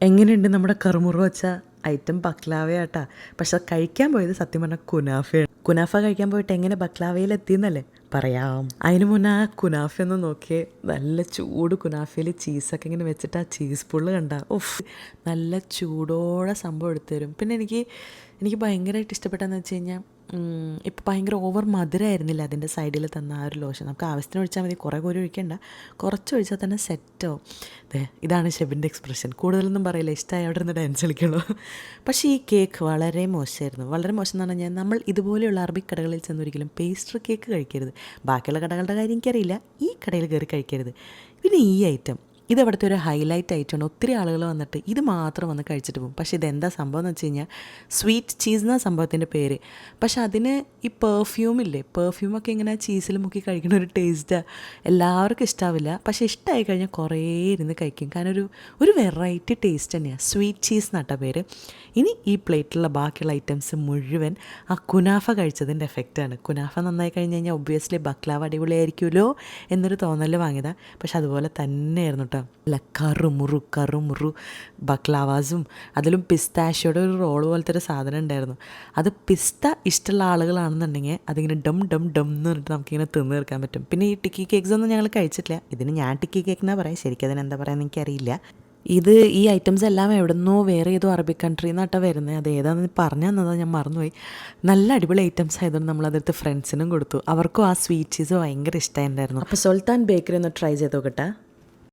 എങ്ങനെയുണ്ട് നമ്മുടെ കറുമുറ വെച്ച ഐറ്റം ബക്ലാവയാട്ടാ? പക്ഷെ കഴിക്കാൻ പോയത് സത്യം പറഞ്ഞാൽ കുനാഫയാണ്. കുനാഫ കഴിക്കാൻ പോയിട്ട് എങ്ങനെ ബക്ലാവയിലെത്തിയെന്നല്ലേ പറയാം. അതിന് മുന്നേ ആ കുനാഫ ഒന്ന് നോക്കിയേ. നല്ല ചൂട് കുനാഫയിൽ ചീസൊക്കെ ഇങ്ങനെ വെച്ചിട്ട് ആ ചീസ് പുള്ള് കണ്ട. ഉഫ്. നല്ല ചൂടോടെ സംഭവം എടുത്തു തരും. പിന്നെ എനിക്ക് എനിക്ക് ഭയങ്കരമായിട്ട് ഇഷ്ടപ്പെട്ടതെന്ന് വെച്ച് കഴിഞ്ഞാൽ ഇപ്പം ഭയങ്കര ഓവർ മധുരമായിരുന്നില്ല അതിന്റെ സൈഡിൽ തന്ന ആ ഒരു ലോഷൻ നമുക്ക് ആവശ്യത്തിന് ഒഴിച്ചാൽ മതി. കുറേ കോരി ഒഴിക്കണ്ട. കുറച്ച് ഒഴിച്ചാൽ തന്നെ സെറ്റോ അതെ ഇതാണ് ഷെബിന്റെ എക്സ്പ്രഷൻ കൂടുതലൊന്നും പറയില്ല. ഇഷ്ടമായി അവിടെ നിന്ന് ഡാൻസ് കളിക്കുള്ളൂ. പക്ഷേ ഈ കേക്ക് വളരെ മോശമായിരുന്നു. വളരെ മോശം എന്ന് പറഞ്ഞാൽ നമ്മൾ ഇതുപോലെയുള്ള അറബിക് കടകളിൽ ചെന്നൊരിക്കലും പേസ്ട്രി കേക്ക് കഴിക്കരുത്. ബാക്കിയുള്ള കടകളുടെ കാര്യം എനിക്കറിയില്ല. ഈ കടയിൽ കയറി കഴിക്കരുത്. പിന്നെ ഈ ഐറ്റം ഇത് അവിടുത്തെ ഒരു ഹൈലൈറ്റ് ആയിട്ടാണ്? ഒത്തിരി ആളുകൾ വന്നിട്ട് ഇത് മാത്രം വന്ന് കഴിച്ചിട്ട് പോകും. പക്ഷേ ഇതെന്താ സംഭവം എന്ന് വെച്ച് കഴിഞ്ഞാൽ സ്വീറ്റ് ചീസ് എന്ന സംഭവത്തിന്റെ പേര്. പക്ഷേ അതിന് ഈ പെർഫ്യൂം ഇല്ലേ? പെർഫ്യൂമൊക്കെ ഇങ്ങനെ ചീസിൽ മുക്കി കഴിക്കുന്ന ഒരു ടേസ്റ്റാണ് എല്ലാവർക്കും ഇഷ്ടാവില്ല. പക്ഷേ ഇഷ്ടമായി കഴിഞ്ഞാൽ കുറേ ഇരുന്ന് കഴിക്കും. കാരണം ഒരു ഒരു വെറൈറ്റി ടേസ്റ്റ് തന്നെയാണ് സ്വീറ്റ് ചീസ് എന്നാട്ട പേര്. ഇനി ഈ പ്ലേറ്റിലുള്ള ബാക്കിയുള്ള ഐറ്റംസ് മുഴുവൻ ആ കുനാഫ കഴിച്ചതിന്റെ എഫക്റ്റാണ് കുനാഫ നന്നായി കഴിഞ്ഞ് കഴിഞ്ഞാൽ ഒബ്വിയസ്ലി ബക്ലാവ് അടിപൊളിയായിരിക്കുമല്ലോ എന്നൊരു തോന്നൽ വാങ്ങിയതാണ് പക്ഷെ അതുപോലെ തന്നെയായിരുന്നു കേട്ടോ അല്ല കറുമുറു കറുമുറു ബക്ലാവാസും അതിലും പിസ്താഷയുടെ ഒരു റോൾ പോലത്തെ ഒരു സാധനം ഉണ്ടായിരുന്നു. അത് പിസ്ത ഇഷ്ടമുള്ള ആളുകളാണെന്നുണ്ടെങ്കിൽ അതിങ്ങനെ ഡം ഡം ഡം എന്ന് പറഞ്ഞിട്ട് നമുക്കിങ്ങനെ തിന്ന് തീർക്കാൻ പറ്റും. പിന്നെ ഈ ടിക്കി കേക്ക്സ് ഒന്നും ഞങ്ങൾ കഴിച്ചിട്ടില്ല. ഇതിന് ഞാൻ ടിക്കി കേക്ക് എന്നാ പറയാം. ശരിക്കും അതിന് എന്താ പറയുക എനിക്കറിയില്ല. ഇത് ഈ ഐറ്റംസ് എല്ലാം എവിടുന്നോ വേറെ ഏതോ അറബിക് കൺട്രിയിൽ നിന്നാട്ടാ വരുന്നത്. അത് ഏതാണെന്ന് പറഞ്ഞു തന്നത് ഞാൻ മറന്നുപോയി. നല്ല അടിപൊളി ഐറ്റംസ് ആയതുകൊണ്ട് നമ്മൾ അതെടുത്ത് ഫ്രണ്ട്സിനും കൊടുത്തു. അവർക്കും ആ സ്വീറ്റ് ചീസ് ഭയങ്കര ഇഷ്ടമായിട്ടുണ്ടായിരുന്നു അപ്പോൾ സുൽത്താൻ ബേക്കറി ഒന്ന് ട്രൈ ചെയ്ത് നോക്കട്ടെ.